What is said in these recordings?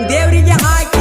ઉદેવરી જે હાય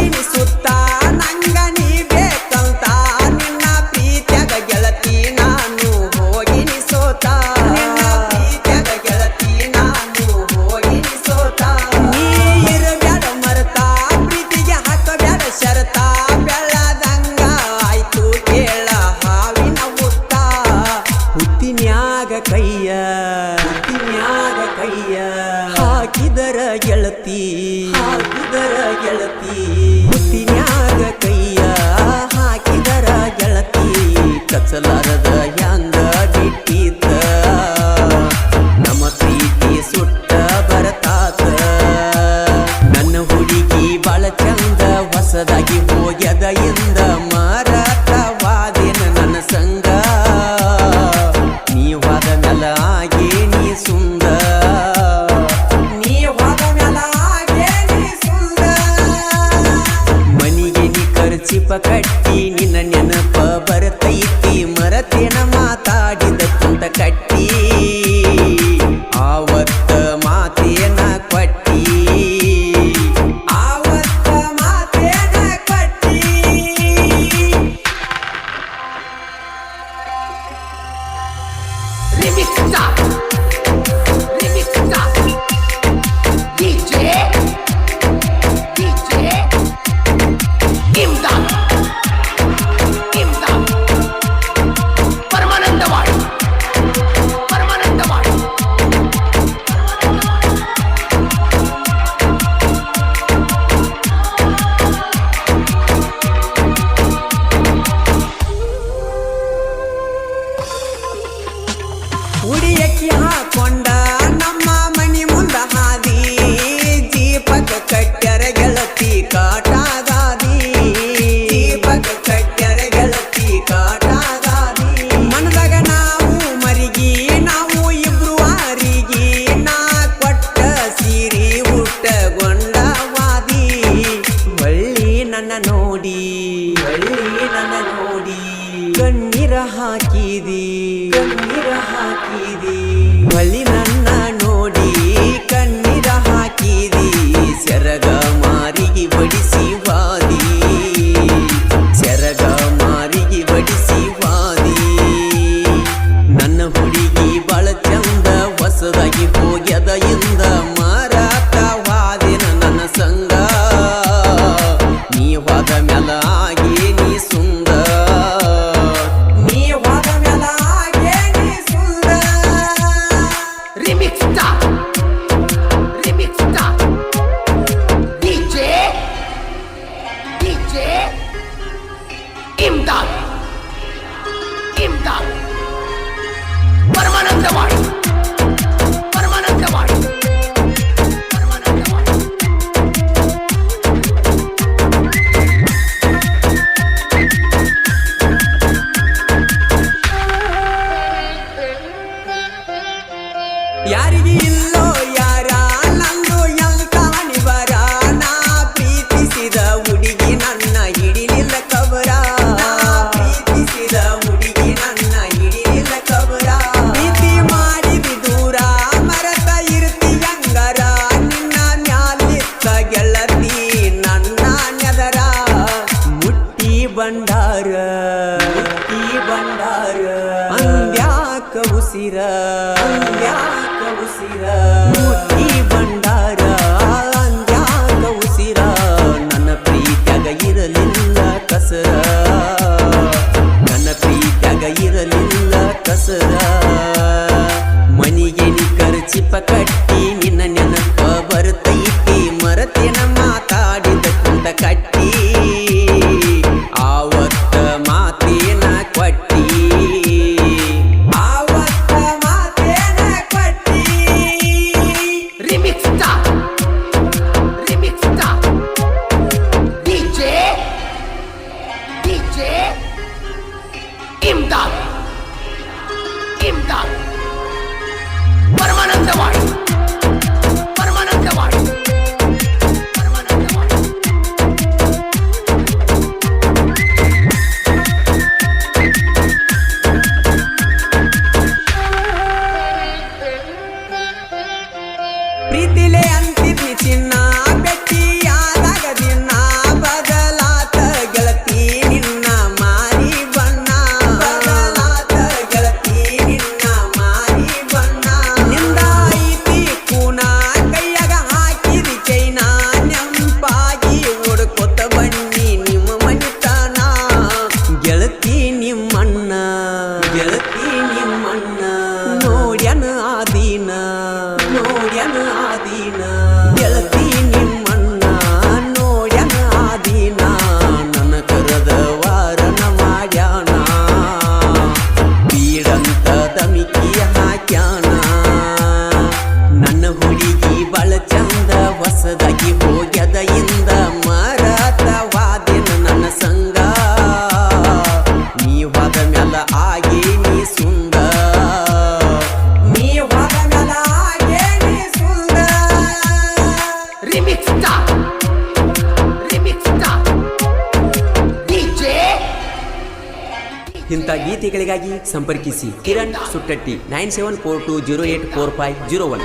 ಮಾಹಿತಿಗಳಿಗಾಗಿ ಸಂಪರ್ಕಿಸಿ. Kiran Suttatti nine seven four two zero eight four five zero one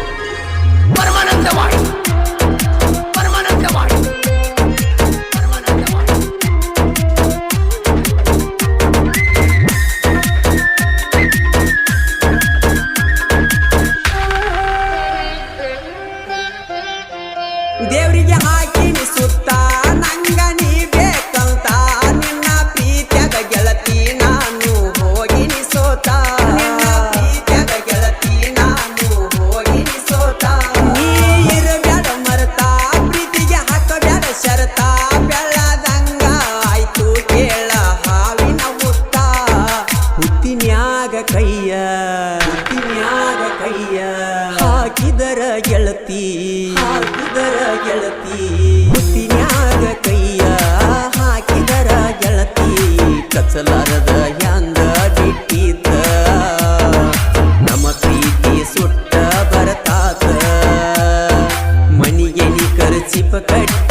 ಪರಮಾನಂದವಾಯಿ ಬುದ್ಧಿನ್ಯಾಗ ಕೈಯ ಬುದ್ಧಿನ್ಯಾಗ ಕೈಯ, ಹಾಕಿದರ ಗೆಳತಿ ಹಾಕಿದರ ಗೆಳತಿ. ಬುದ್ಧಿನ್ಯಾಗ ಕೈಯ, ಹಾಕಿದರ ಗೆಳತಿ. ಕಚ್ಚಲಾರದ ಹ್ಯಾಂಗ ಬಿಟ್ಟಿದ್ದ? ನಮ್ಮ ಪ್ರೀತಿ ಸುಟ್ಟ ಬರತಾತ? ಮನಿಗೆ ಕರ್ಚಿಪ ಕಟ್ಟ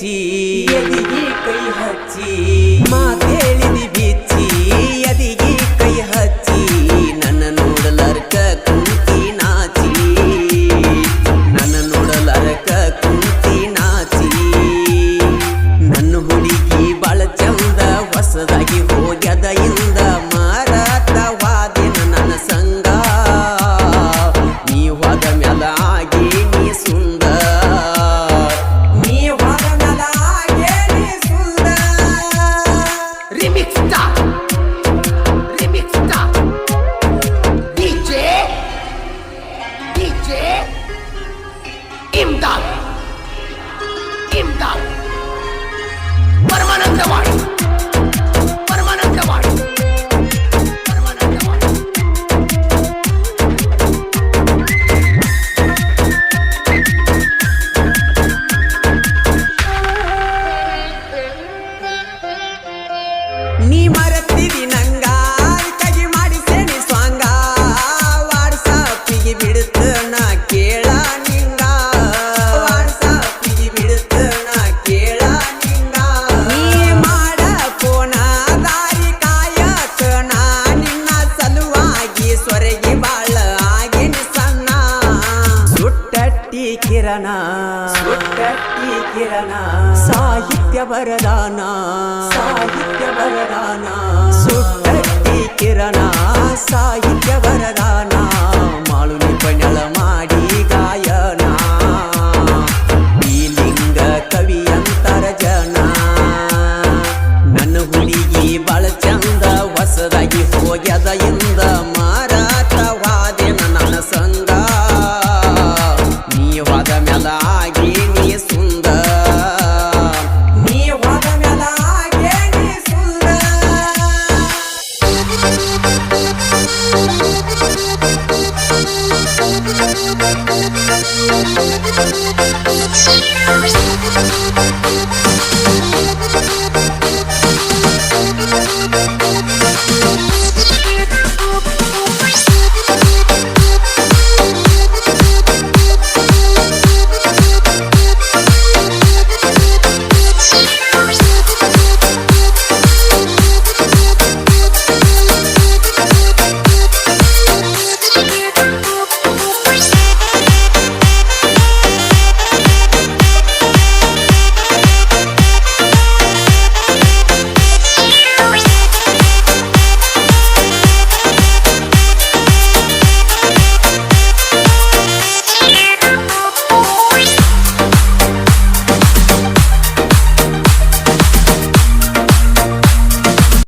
هتي يا دقيقة هتي சாகித்ய வரதானா சாகித்ய வரதானா சுட்டி கிரணா சாகி